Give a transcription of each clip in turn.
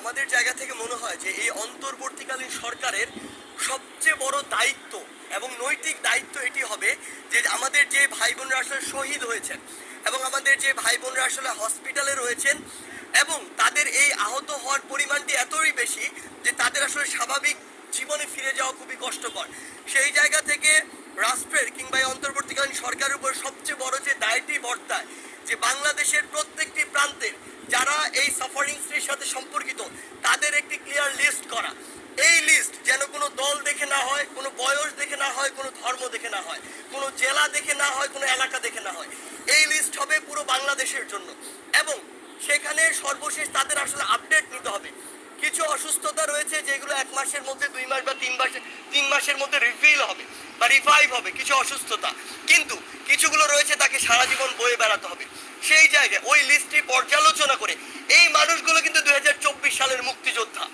আমাদের জায়গা থেকে মনে হয় যে এই অন্তর্বর্তীকালীন সরকারের সবচেয়ে বড় দায়িত্ব এবং নৈতিক দায়িত্ব এটি হবে যে আমাদের যে ভাই বোনরা আসলে শহীদ হয়েছেন এবং আমাদের যে ভাই বোনরা আসলে হসপিটালে রয়েছেন এবং তাদের এই আহত হওয়ার পরিমাণটি এতই বেশি যে তাদের আসলে স্বাভাবিক জীবনে ফিরে যাওয়া খুবই কষ্টকর। সেই জায়গা থেকে রাষ্ট্রের কিংবা অন্তর্বর্তীকালীন সরকারের উপর সবচেয়ে বড় যে দায়টি বর্তায় যে বাংলাদেশের প্রত্যেকটি প্রান্তের যারা এই সাফারিংসটির সাথে সম্পর্কিত, তাদের একটি ক্লিয়ার লিস্ট করা। এই লিস্ট যেন কোনো দল দেখে না হয়, কোনো বয়স দেখে না হয়, কোনো ধর্ম দেখে না হয়, কোনো জেলা দেখে না হয়, কোনো এলাকা দেখে না হয়। এই লিস্ট হবে পুরো বাংলাদেশের জন্য। এবং সেখানে সর্বশেষ তাদের আসলে আপডেট নিতে হবে। কিছু অসুস্থতা রয়েছে যেগুলো এক মাসের মধ্যে, দুই মাস বা তিন মাসে, তিন মাসের মধ্যে রিফিল হবে বা রিভাইভ হবে, কিছু অসুস্থতা। কিন্তু কিছুগুলো রয়েছে তাকে সারা জীবন বয়ে বেড়াতে হবে। সেই জায়গায় ওই লিস্টটি পর্যালোচনা করে এই মানুষগুলো কিন্তু দুই সালের মুক্তিযোদ্ধা।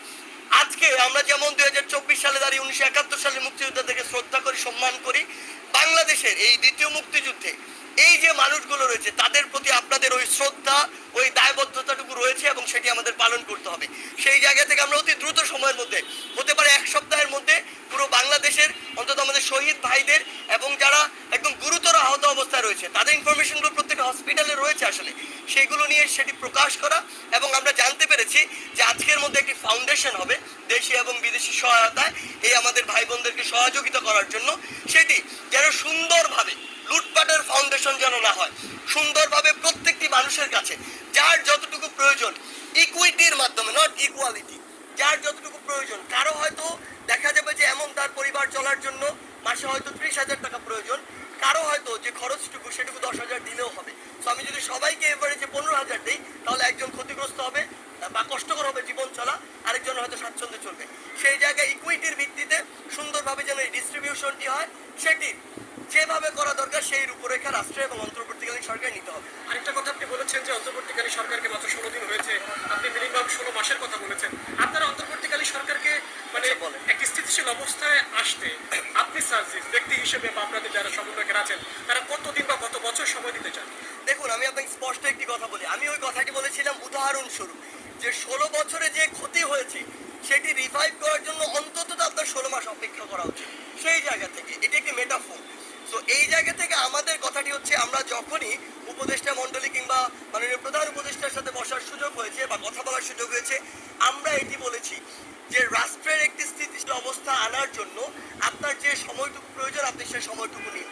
আজকে আমরা যেমন দুই সালে দাঁড়িয়ে উনিশশো একাত্তর সালের মুক্তিযোদ্ধাদেরকে শ্রদ্ধা করি, সম্মান করি, বাংলাদেশের এই দ্বিতীয় মুক্তিযুদ্ধে এই যে মানুষগুলো রয়েছে, তাদের প্রতি আপনাদের ওই শ্রদ্ধা, ওই দায়বদ্ধতাটুকু রয়েছে এবং সেটি আমাদের পালন করতে হবে। সেই জায়গা থেকে আমরা অতি দ্রুত সময়ের মধ্যে, হতে পারে এক সপ্তাহের মধ্যে পুরো বাংলাদেশের অন্তত আমাদের শহীদ ভাইদের এবং যারা একদম গুরুতর আহত অবস্থায় রয়েছে, তাদের ইনফরমেশনগুলো হসপিটালে রয়েছে আসলে, সেগুলো নিয়ে সেটি প্রকাশ করা এবং আমরা জানতে পেরেছি যে আজকের মধ্যে একটি ফাউন্ডেশন হবে দেশি এবং বিদেশি সহায়তায় এই আমাদের ভাই বোনদেরকে সহযোগিতা করার জন্য। সেটি যেন সুন্দরভাবে লুটপাটের ফাউন্ডেশন যেন না হয়, সুন্দরভাবে প্রত্যেকটি মানুষের কাছে যার যতটুকু প্রয়োজন ইকুইটির মাধ্যমে নট ইকুয়ালিটি যার যতটুকু প্রয়োজন, কারও হয়তো দেখা যাবে যে এমন তার পরিবার চলার জন্য মাসে হয়তো ত্রিশ হাজার টাকা প্রয়োজন কারও হয়তো যে খরচটুকু সেটুকু দশ হাজার দিলেও হবে। তো আমি যদি সবাইকে এভারেজে পনেরো হাজার দিই, তাহলে একজন ক্ষতিগ্রস্ত হবে, বা কষ্টকর হবে জীবন চলা আরেকজন হয়তো স্বাচ্ছন্দ্যে চলবে। সেই জায়গায় ইকুইটির ভিত্তিতে সুন্দরভাবে যেন এই ডিস্ট্রিবিউশনটি হয়, সেটি যেভাবে করা দরকার, সেই রূপরেখা রাষ্ট্র এবং অন্তর্বর্তীকালীন সরকার নিতে হবে আরেকটা কথা আপনি বলেছেন যে অন্তর্বর্তীকালীন সরকারকে মাত্র ষোলো দিন হয়েছে আপনি মিনিমাম ষোলো মাসের কথা বলেছেন আপনারা অন্তর্বর্তীকালীন সরকারকে মানে আচ্ছা, বলেন। একটি স্থিতিশীল অবস্থায় আসতে আপনি সার্জিস, ব্যক্তি হিসেবে বা আপনাদের যারা সমন্বয়কের আছেন, তারা কতদিন বা কত বছর সময় দিতে চান? দেখুন, আমি আপনাকে স্পষ্ট একটি কথা বলি। আমি ওই কথাটি বলেছিলাম উদাহরণস্বরূপ যে, ষোলো বছরে যে ক্ষতি হয়েছে, সেটি রিভাইভ করার জন্য অন্তত আপনার ষোলো মাস অপেক্ষা করা উচিত। সেই জায়গা থেকে, এটি একটি মেটাফোন তো এই জায়গা থেকে আমাদের কথাটি হচ্ছে, আমরা যখনই উপদেষ্টা মণ্ডলী কিংবা মাননীয় প্রধান উপদেষ্টার সাথে বসার সুযোগ হয়েছে বা কথা বলার সুযোগ হয়েছে, আমরা এটি বলেছি যে রাষ্ট্রের একটি স্থিতিশীল অবস্থা আনার জন্য আপনার যে সময়টুকু প্রয়োজন, আপনি সে সময়টুকু নিন।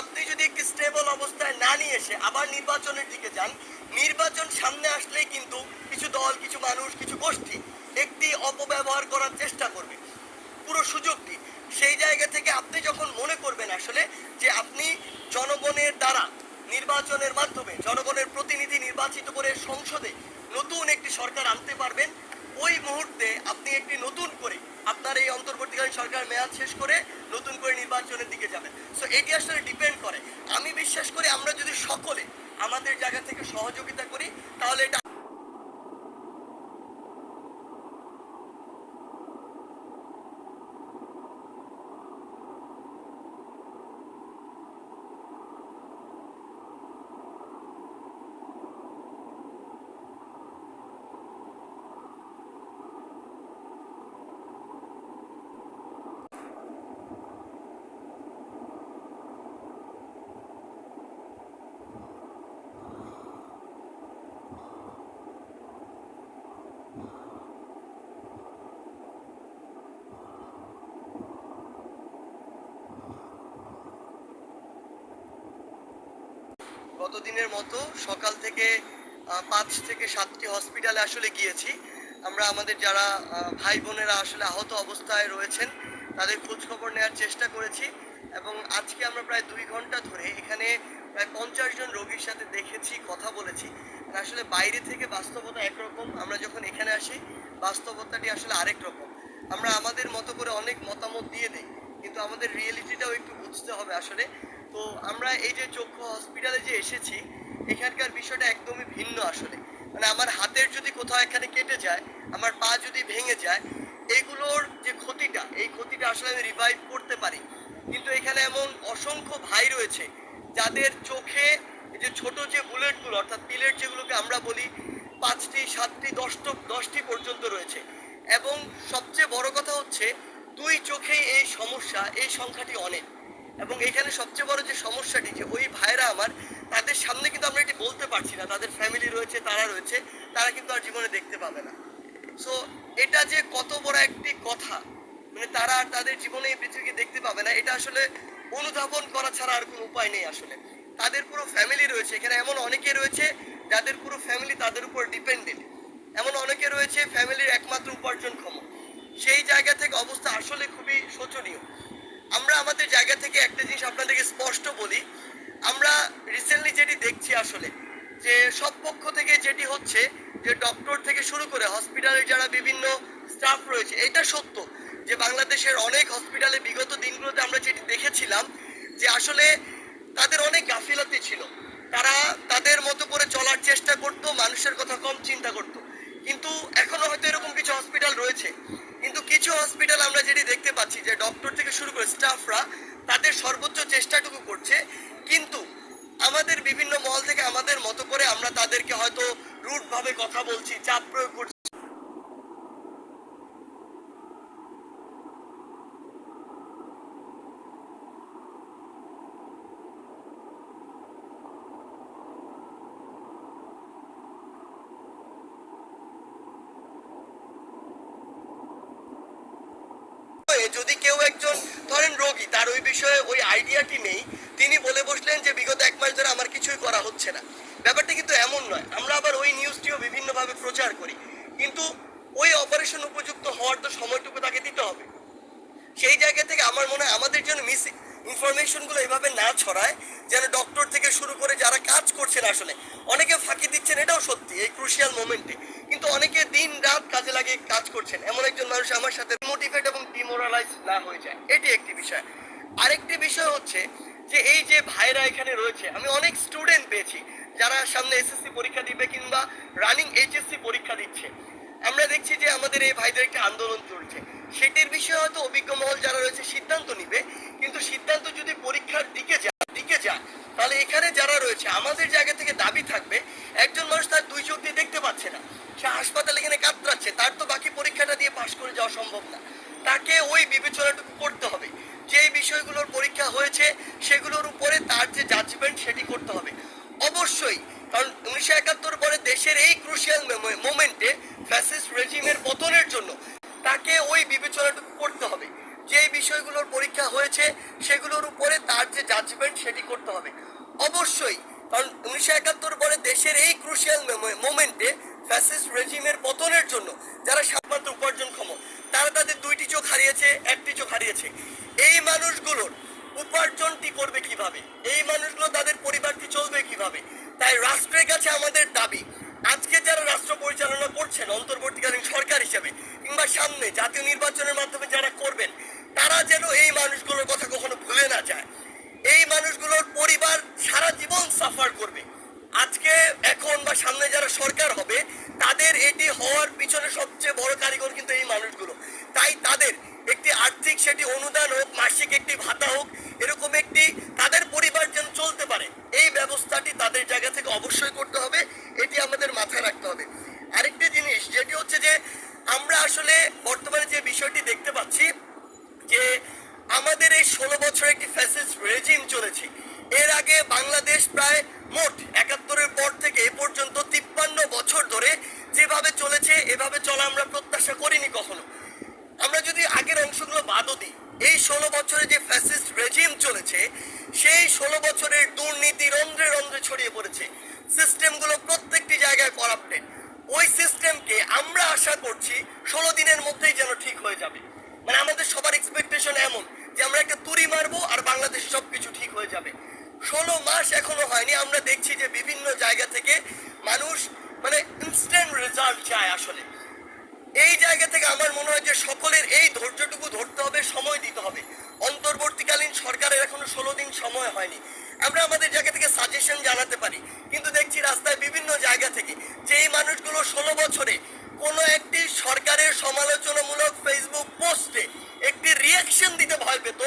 আপনি যদি একটি স্টেবল অবস্থায় না নিয়ে এসে আবার নির্বাচনের দিকে যান, নির্বাচন সামনে আসলেই কিন্তু কিছু দল, কিছু মানুষ, কিছু গোষ্ঠী একটি অপব্যবহার করার চেষ্টা করবে। পুরো সুযোগটি সেই জায়গা থেকে আপনি যখন মনে করবেন আসলে যে আপনি জনগণের দ্বারা নির্বাচনের মাধ্যমে জনগণের প্রতিনিধি নির্বাচিত করে সংসদে নতুন একটি সরকার আনতে পারবেন, ওই মুহূর্তে আপনি একটি নতুন করে আপনার এই অন্তর্বর্তীকালীন সরকার মেয়াদ শেষ করে নতুন করে নির্বাচনের দিকে যাবেন। সো এটি আসলে ডিপেন্ড করে। আমি বিশ্বাস করি আমরা যদি সকলে আমাদের জায়গা থেকে সহযোগিতা করি, তাহলে এটা গতদিনের মতো সকাল থেকে পাঁচ থেকে সাতটি হসপিটালে আসলে গিয়েছি। আমরা আমাদের যারা ভাই বোনেরা আসলে আহত অবস্থায় রয়েছেন, তাদের খোঁজ খবর নেওয়ার চেষ্টা করেছি এবং আজকে আমরা প্রায় দুই ঘণ্টা ধরে এখানে প্রায় পঞ্চাশ জন রোগীর সাথে দেখেছি, কথা বলেছি। আসলে বাইরে থেকে বাস্তবতা একরকম। আমরা যখন এখানে আসি, বাস্তবতাটি আসলে আরেক রকম। আমরা আমাদের মতো করে অনেক মতামত দিয়ে দিই, কিন্তু আমাদের রিয়েলিটিটাও একটু বুঝতে হবে আসলে। তো আমরা এই যে চক্ষু হসপিটালে যে এসেছি, এখানকার বিষয়টা একদমই ভিন্ন আসলে। মানে আমার হাতের যদি কোথাও এখানে কেটে যায়, আমার পা যদি ভেঙে যায়, এগুলোর যে ক্ষতিটা, এই ক্ষতিটা আসলে আমি রিভাইভ করতে পারি। কিন্তু এখানে এমন অসংখ্য ভাই রয়েছে, যাদের চোখে যে ছোট যে বুলেটগুলো, অর্থাৎ পিলেট যেগুলোকে আমরা বলি, পাঁচটি, সাতটি, দশটি দশটি পর্যন্ত রয়েছে। এবং সবচেয়ে বড় কথা হচ্ছে, দুই চোখেই এই সমস্যা, এই সংখ্যাটি অনেক। এবং এখানে সবচেয়ে বড় যে সমস্যাটি যে ওই ভাইরা আমার, তাদের সামনে কিন্তু আমরা এটি বলতে পারছি না। তাদের ফ্যামিলি রয়েছে, তারা রয়েছে, তারা কিন্তু আর জীবনে দেখতে পাবে না। সো এটা যে কত বড় একটি কথা মানে তারা আর তাদের জীবনে এই পৃথিবীকে দেখতে পাবে না, এটা আসলে অনুধাবন করা ছাড়া আর কোনো উপায় নেই আসলে। তাদের পুরো ফ্যামিলি রয়েছে, এখানে এমন অনেকে রয়েছে যাদের পুরো ফ্যামিলি তাদের উপর ডিপেন্ডেন্ট এমন অনেকে রয়েছে ফ্যামিলির একমাত্র উপার্জনক্ষম। সেই জায়গা থেকে অবস্থা আসলে খুবই শোচনীয়। আমাদের জায়গা থেকে একটা জিনিস আপনাদেরকে স্পষ্ট বলি। আমরা রিসেন্টলি যেটি দেখছি আসলে, যে সব পক্ষ থেকে যেটি হচ্ছে, যে ডক্টর থেকে শুরু করে হসপিটালের যারা বিভিন্ন স্টাফ রয়েছে, এটা সত্য যে বাংলাদেশের অনেক হসপিটালে বিগত দিনগুলোতে আমরা যেটি দেখেছিলাম, যে আসলে তাদের অনেক গাফিলতি ছিল। তারা তাদের মতো করে চলার চেষ্টা করত, মানুষের কথা কম চিন্তা করত। কিন্তু এখনও হয়তো এরকম কিছু হসপিটাল রয়েছে। কিন্তু কিছু হসপিটাল আমরা যেটি পাচ্ছি যে ডক্টর থেকে শুরু করে স্টাফরা তাদের সর্বোচ্চ চেষ্টাটুকু করছে। কিন্তু আমাদের বিভিন্ন মহল থেকে আমাদের মতো করে আমরা তাদেরকে হয়তো রুটভাবে কথা বলছি, চাপ প্রয়োগ করছি। যদি কেউ একজন, ধরেন রোগী, তার ওই বিষয়ে ওই আইডিয়াটি নেই, তিনি বলে বসলেন যে, বিগত এক মাস ধরে আমার কিছুই করা হচ্ছে না। ব্যাপারটা কিন্তু এমন নয়। আমরা আবার ওই নিউজটিও বিভিন্নভাবে প্রচার করি। কিন্তু ওই অপারেশন উপযুক্ত হওয়ার তো সময়টুকু তাকে দিতে হবে। সেই জায়গা থেকে আমার মনে হয় আমাদের জন্য মিস ইনফরমেশনগুলো এভাবে না ছড়ায়, যেন ডক্টর থেকে শুরু করে যারা কাজ করছেন আসলে, অনেকে ফাঁকি দিচ্ছেন, এটাও সত্যি, এই ক্রুশিয়াল মোমেন্টে কিন্তু অনেকে দিন রাত কাজে লাগিয়ে কাজ করছেন। এমন একজন মানুষ আমার সাথে মোটিভেট এবং ডিমোরালাইজ না হয়ে যায়। এটি একটি বিষয়। আরেকটি বিষয় হচ্ছে যে এই যে ভাইরা এখানে রয়েছে, আমি অনেক স্টুডেন্ট পেয়েছি যারা সামনে এসএসসি পরীক্ষা দিবে কিংবা রানিং এইচএসসি পরীক্ষা দিচ্ছে। আমরা দেখছি যে আমাদের এই ভাইদের একটা আন্দোলন চলছে। সেটির বিষয়ে হয়তো অভিজ্ঞ মহল যারা রয়েছে সিদ্ধান্ত নিবে, কিন্তু সিদ্ধান্ত যদি পরীক্ষার দিকে যায় দিকে যায় তাহলে এখানে যারা রয়েছে, আমাদের জায়গা থেকে দাবি থাকবে, একজন মানুষ তার দুই চোখ দিয়ে দেখতে পাচ্ছে না। সে হাসপাতালে এখানে কাতরাচ্ছে, তার তো বাকি পরীক্ষাটা দিয়ে পাশ করে যাওয়া সম্ভব না। তাকে ওই বিবেচনাটুকু করতে হবে। যে বিষয়গুলোর পরীক্ষা হয়েছে, সেগুলোর উপরে তার যে জাজমেন্ট সেটি করতে হবে। অবশ্যই, কারণ উনিশশো একাত্তর পরে দেশের এই ক্রুশিয়াল মোমেন্টে ফ্যাসিস্ট রেজিমের পতনের জন্য তাকে ওই বিবেচনাটুকু করতে হবে। যে বিষয়গুলোর পরীক্ষা হয়েছে, সেগুলোর উপরে তার যে জাজমেন্ট সেটি করতে হবে অবশ্যই কারণ উনিশশো একাত্তর পরে দেশের এই ক্রুশিয়াল মোমেন্টে ফ্যাসিস্ট রেজিমের পতনের জন্য যারা সাতমাত্র উপার্জনক্ষম তারা তাদের দুইটি চোখ হারিয়েছে একটি চোখ হারিয়েছে এই মানুষগুলোর উপার্জনটি করবে কীভাবে এই মানুষগুলো তাদের পরিবারটি চলবে কীভাবে তাই রাষ্ট্রের কাছে আমাদের দাবি আজকে যারা রাষ্ট্র পরিচালনা করছেন অন্তর্বর্তীকালীন সরকার হিসেবে কিংবা সামনে জাতীয় নির্বাচনের মাধ্যমে যারা করবেন, তারা যেন এই মানুষগুলোর কথা কখনো ভুলে না যায়। এই মানুষগুলোর পরিবার সারা জীবন সাফার করবে। আজকে এখন বা সামনে যারা সরকার হবে, তাদের এটি হওয়ার পিছনে সবচেয়ে বড় কারিগর কিন্তু এই মানুষগুলো। তাই তাদের একটি আর্থিক সেটি অনুদান হোক, মাসিক একটি ভাতা হোক, এরকম একটি তাদের পরিবার যেন চলতে পারে, এই ব্যবস্থাটি তাদের জায়গা থেকে অবশ্যই করতে হবে, এটি আমাদের মাথায় রাখতে হবে। আরেকটি জিনিস, যেটি হচ্ছে যে আসলে বর্তমানে যে বিষয়টি দেখতে পাচ্ছি, যে আমাদের এই ষোলো বছর একটি ফ্যাসিস্ট রেজিম চলেছে। এর আগে বাংলাদেশ প্রায় মোট একাত্তরের পর থেকে এ পর্যন্ত তিপ্পান্ন বছর ধরে যেভাবে চলেছে, এভাবে চলা আমরা প্রত্যাশা করিনি কখনো। আমরা যদি আগের অংশগুলো বাদও দিই, এই ষোলো বছরে যে ফ্যাসিস্ট রেজিম চলেছে, সেই ষোলো বছরের দুর্নীতি রন্ধ্রে রন্ধ্রে ছড়িয়ে পড়েছে। সিস্টেমগুলো প্রত্যেকটি জায়গায় করাপ্টেড ওই সিস্টেমকে আমরা আশা করছি ষোলো দিনের মধ্যেই যেন ঠিক হয়ে যাবে। মানে আমাদের সবার এক্সপেকটেশন এমন যে আমরা একটা তুরি মারবো আর বাংলাদেশে সবকিছু ঠিক হয়ে যাবে। ষোলো মাস এখনও হয়নি, আমরা দেখছি যে বিভিন্ন জায়গা থেকে মানুষ মানে ইনস্ট্যান্ট রেজাল্ট চায় আসলে এই জায়গা থেকে আমার মনে হয় যে সকলের এই ধৈর্যটুকু ধরতে হবে সময় দিতে হবে অন্তর্বর্তীকালীন সরকারের এখনও ষোলো দিন সময় হয়নি আমরা আমাদের জায়গা থেকে সাজেশন জানাতে পারি কিন্তু দেখছি রাস্তায় বিভিন্ন জায়গা থেকে যে এই মানুষগুলো ষোলো বছরে কোনো একটি সরকারের সমালোচনামূলক ফেসবুক পোস্টে একটি রিয়াকশন দিতে ভয় পেত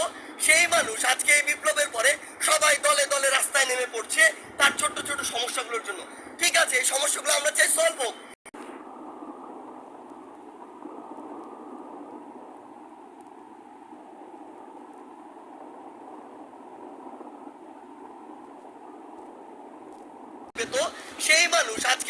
সেই মানুষ আজকে এই বিপ্লবের পরে সবাই দলে দলে রাস্তায় নেমে পড়ছে তার ছোট্ট ছোট সমস্যাগুলোর জন্য ঠিক আছে এই সমস্যাগুলো আমরা চাই সলভ হোক মানুষ